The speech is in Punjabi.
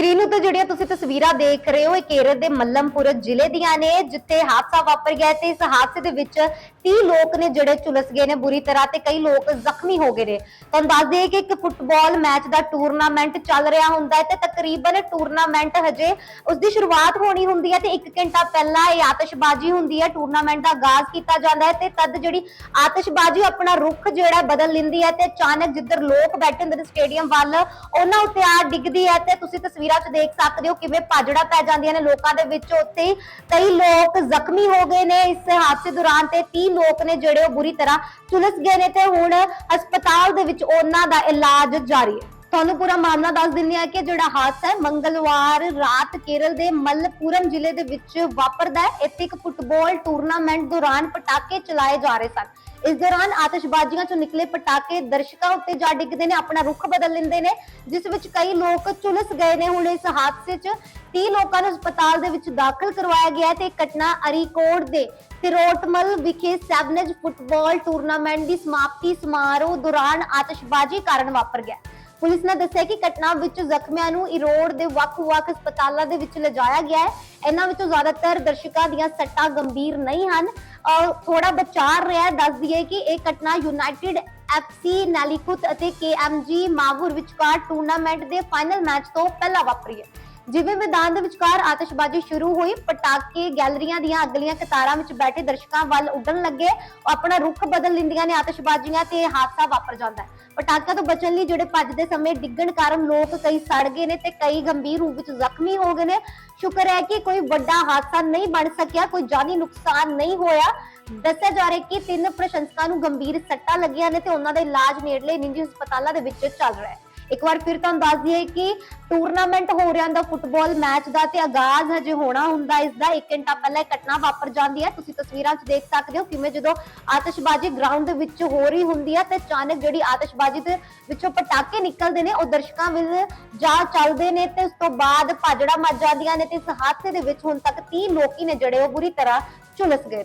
ਸਕਰੀਨ ਉੱਤੇ ਜਿਹੜੀਆਂ ਤੁਸੀਂ ਤਸਵੀਰਾਂ ਦੇਖ ਰਹੇ ਹੋ, ਇਹ ਕੇਰਲ ਦੇ ਮੱਲਮਪੁਰ ਜ਼ਿਲ੍ਹੇ ਦੀਆਂ ਨੇ, ਜਿੱਥੇ ਹਾਦਸਾ ਵਾਪਰ ਗਿਆ ਤੇ ਇਸ ਹਾਦਸੇ ਦੇ ਵਿੱਚ 30 ਲੋਕ ਨੇ ਜਿਹੜੇ ਝੁਲਸ ਗਏ ਨੇ ਬੁਰੀ ਤਰ੍ਹਾਂ ਤੇ ਕਈ ਲੋਕ ਜ਼ਖਮੀ ਹੋ ਗਏ ਨੇ। ਤੁਹਾਨੂੰ ਦੱਸ ਦਈਏ ਕਿ ਇੱਕ ਫੁੱਟਬਾਲ ਮੈਚ ਦਾ ਟੂਰਨਾਮੈਂਟ ਚੱਲ ਰਿਹਾ ਹੁੰਦਾ ਹੈ ਤੇ ਤਕਰੀਬਨ ਟੂਰਨਾਮੈਂਟ ਹਜੇ ਉਸ ਦੀ ਸ਼ੁਰੂਆਤ ਹੋਣੀ ਹੁੰਦੀ ਹੈ ਤੇ 1 ਘੰਟਾ ਪਹਿਲਾਂ ਇਹ ਆਤਿਸ਼ਬਾਜ਼ੀ ਹੁੰਦੀ ਹੈ, ਟੂਰਨਾਮੈਂਟ ਦਾ ਆਗਾਜ਼ ਕੀਤਾ ਜਾਂਦਾ ਹੈ ਤੇ ਤਦ ਜਿਹੜੀ ਆਤਿਸ਼ਬਾਜ਼ੀ ਆਪਣਾ ਰੁਖ ਜਿਹੜਾ ਬਦਲ ਲੈਂਦੀ ਹੈ ਤੇ ਅਚਾਨਕ ਜਿੱਧਰ ਲੋਕ ਬੈਠੇ ਹੁੰਦੇ ਨੇ ਸਟੇਡੀਅਮ ਵੱਲ, ਉਹਨਾਂ ਉੱਤੇ ਆ ਡਿੱਗਦੀ ਹੈ ਤੇ ਤੁਸੀਂ ਤਸਵੀਰ 'ਚ ਦੇਖ ਸਕਦੇ ਹੋ ਕਿਵੇਂ ਭਾਜੜਾ ਪੈ ਜਾਂਦੀਆਂ ਨੇ ਲੋਕਾਂ ਦੇ ਵਿੱਚ। ਉੱਥੇ ਹੀ ਕਈ ਲੋਕ ਜ਼ਖਮੀ ਹੋ ਗਏ ਨੇ। ਇਸ ਹਾਦਸੇ ਦੌਰਾਨ ਤੇ 30 ਲੋਕ ਨੇ ਜਿਹੜੇ ਉਹ ਬੁਰੀ ਤਰ੍ਹਾਂ ਝੁਲਸ ਗਏ ਨੇ ਤੇ ਹੁਣ ਹਸਪਤਾਲ ਦੇ ਵਿੱਚ ਉਹਨਾਂ ਦਾ ਇਲਾਜ ਜਾਰੀ ਹੈ। ਤੁਹਾਨੂੰ ਪੂਰਾ ਮਾਮਲਾ ਦੱਸ ਦਿੰਦੇ ਆ ਕਿ ਜਿਹੜਾ ਹਾਦਸਾ ਹੈ, ਮੰਗਲਵਾਰ ਰਾਤ ਕੇਰਲ ਦੇ ਮਲਪੁਰਮ ਜ਼ਿਲ੍ਹੇ ਦੇ ਵਿੱਚ ਵਾਪਰਦਾ ਹੈ। ਇੱਥੇ ਇੱਕ ਫੁੱਟਬਾਲ ਟੂਰਨਾਮੈਂਟ ਦੌਰਾਨ ਪਟਾਕੇ ਚਲਾਏ ਜਾ ਰਹੇ ਸਨ। ਇਸ ਦੌਰਾਨ ਆਤਿਸ਼ਬਾਜ਼ੀਆਂ ਚੋਂ ਨਿਕਲੇ ਪਟਾਕੇ ਦਰਸ਼ਕਾਂ ਉੱਤੇ ਜਾ ਡਿੱਗਦੇ ਨੇ, ਆਪਣਾ ਰੁਖ ਬਦਲ ਲੈਂਦੇ ਨੇ, ਜਿਸ ਵਿੱਚ ਕਈ ਲੋਕ ਝੁਲਸ ਗਏ ਨੇ। ਹੁਣ ਇਸ ਹਾਦਸੇ 'ਚ 30 ਲੋਕਾਂ ਨੂੰ ਹਸਪਤਾਲ ਦੇ ਵਿੱਚ ਦਾਖਲ ਕਰਵਾਇਆ ਗਿਆ ਤੇ ਘਟਨਾ ਅਰੀਕੋਟ ਦੇ ਤਿਰੋਟਮਲ ਵਿਖੇ ਸੈਵਨੇਜ ਫੁੱਟਬਾਲ ਟੂਰਨਾਮੈਂਟ ਦੀ ਸਮਾਪਤੀ ਸਮਾਰੋਹ ਦੌਰਾਨ ਆਤਿਸ਼ਬਾਜ਼ੀ ਕਾਰਨ ਵਾਪਰ ਗਿਆ। ਪੁਲਿਸ ਨੇ ਦੱਸਿਆ ਕਿ ਘਟਨਾ ਵਿੱਚ ਜ਼ਖਮੀਆਂ ਨੂੰ ਇਰੋਡ ਦੇ ਵੱਖ-ਵੱਖ ਹਸਪਤਾਲਾਂ ਦੇ ਵਿੱਚ ਲਿਜਾਇਆ ਗਿਆ ਹੈ। ਇਹਨਾਂ ਵਿੱਚੋਂ ਜ਼ਿਆਦਾਤਰ ਦਰਸ਼ਕਾਂ ਦੀਆਂ ਸੱਟਾਂ ਗੰਭੀਰ ਨਹੀਂ ਹਨ। ਔਰ ਥੋੜਾ ਬਚਾਅ ਰਿਹਾ ਹੈ, ਦੱਸ ਦਈਏ ਕਿ ਇਹ ਘਟਨਾ ਯੂਨਾਈਟਿਡ ਐਫਸੀ ਨਾਲੀਕੁਤ ਅਤੇ ਕੇਐਮਜੀ ਮਾਵੂਰ ਵਿਚਕਾਰ ਟੂਰਨਾਮੈਂਟ ਦੇ ਫਾਈਨਲ ਮੈਚ ਤੋਂ ਪਹਿਲਾਂ ਵਾਪਰੀ ਹੈ। ਜਿਵੇਂ ਮੈਦਾਨ ਦੇ ਵਿਚਕਾਰ ਆਤਿਸ਼ਬਾਜ਼ੀ ਸ਼ੁਰੂ ਹੋਈ, ਪਟਾਕੇ, ਗੈਲਰੀਆਂ ਦੀਆਂ ਅਗਲੀਆਂ ਕਤਾਰਾਂ ਵਿੱਚ ਬੈਠੇ ਦਰਸ਼ਕਾਂ ਵੱਲ ਉੱਡਣ ਲੱਗੇ। ਆਪਣਾ ਰੁਖ ਬਦਲ ਲੈਂਦੀਆਂ ਨੇ ਆਤਿਸ਼ਬਾਜ਼ੀਆਂ ਤੇ ਹਾਦਸਾ ਵਾਪਰ ਜਾਂਦਾ ਹੈ। ਪਟਾਕਿਆਂ ਤੋਂ ਬਚਣ ਲਈ ਜਿਹੜੇ ਭੱਜਦੇ ਸਮੇਂ ਡਿੱਗਣ ਕਾਰਨ ਲੋਕ ਕਈ ਸੜ ਗਏ ਨੇ ਤੇ ਕਈ ਗੰਭੀਰ ਰੂਪ ਵਿੱਚ ਜ਼ਖਮੀ ਹੋ ਗਏ ਨੇ। ਸ਼ੁਕਰ ਹੈ ਕਿ ਕੋਈ ਵੱਡਾ ਹਾਦਸਾ ਨਹੀਂ ਬਣ ਸਕਿਆ, ਕੋਈ ਜਾਨੀ ਨੁਕਸਾਨ ਨਹੀਂ ਹੋਇਆ। ਦੱਸਿਆ ਜਾ ਰਿਹਾ ਕਿ ਤਿੰਨ ਪ੍ਰਸ਼ੰਸਕਾਂ ਨੂੰ ਗੰਭੀਰ ਸੱਟਾਂ ਲੱਗੀਆਂ ਨੇ ਤੇ ਉਹਨਾਂ ਦਾ ਇਲਾਜ ਨੇੜਲੇ ਨਿੱਜੀ ਹਸਪਤਾਲਾਂ ਦੇ ਵਿੱਚ ਚੱਲ ਰਿਹਾ ਹੈ। ਇੱਕ ਵਾਰ ਫਿਰ ਤੁਹਾਨੂੰ ਦੱਸ ਦਈਏ ਕਿ ਟੂਰਨਾਮੈਂਟ ਹੋ ਰਿਹਾ ਦਾ ਫੁੱਟਬਾਲ ਮੈਚ ਦਾ ਤੇ ਆਗਾਜ਼ ਹਜੇ ਹੋਣਾ ਹੁੰਦਾ, ਇਸ ਦਾ 1 ਘੰਟਾ ਪਹਿਲਾਂ ਘਟਨਾ ਵਾਪਰ ਜਾਂਦੀ ਹੈ। ਤੁਸੀਂ ਤਸਵੀਰਾਂ 'ਚ ਦੇਖ ਸਕਦੇ ਹੋ ਕਿਵੇਂ ਜਦੋਂ ਆਤਿਸ਼ਬਾਜ਼ੀ ਗਰਾਊਂਡ ਦੇ ਵਿੱਚ ਹੋ ਰਹੀ ਹੁੰਦੀ ਹੈ ਤੇ ਅਚਾਨਕ ਜਿਹੜੀ ਆਤਿਸ਼ਬਾਜ਼ੀ ਦੇ ਵਿੱਚੋਂ ਪਟਾਕੇ ਨਿਕਲਦੇ ਨੇ, ਉਹ ਦਰਸ਼ਕਾਂ ਵਿੱਚ ਜਾ ਚੱਲਦੇ ਨੇ ਤੇ ਉਸ ਤੋਂ ਬਾਅਦ ਭਾਜੜਾ ਮੱਚ ਜਾਂਦੀਆਂ ਨੇ ਤੇ ਇਸ ਹਾਦਸੇ ਦੇ ਵਿੱਚ ਹੁਣ ਤੱਕ 30 ਲੋਕੀ ਨੇ ਜਿਹੜੇ ਉਹ ਬੁਰੀ ਤਰ੍ਹਾਂ ਝੁਲਸ ਗਏ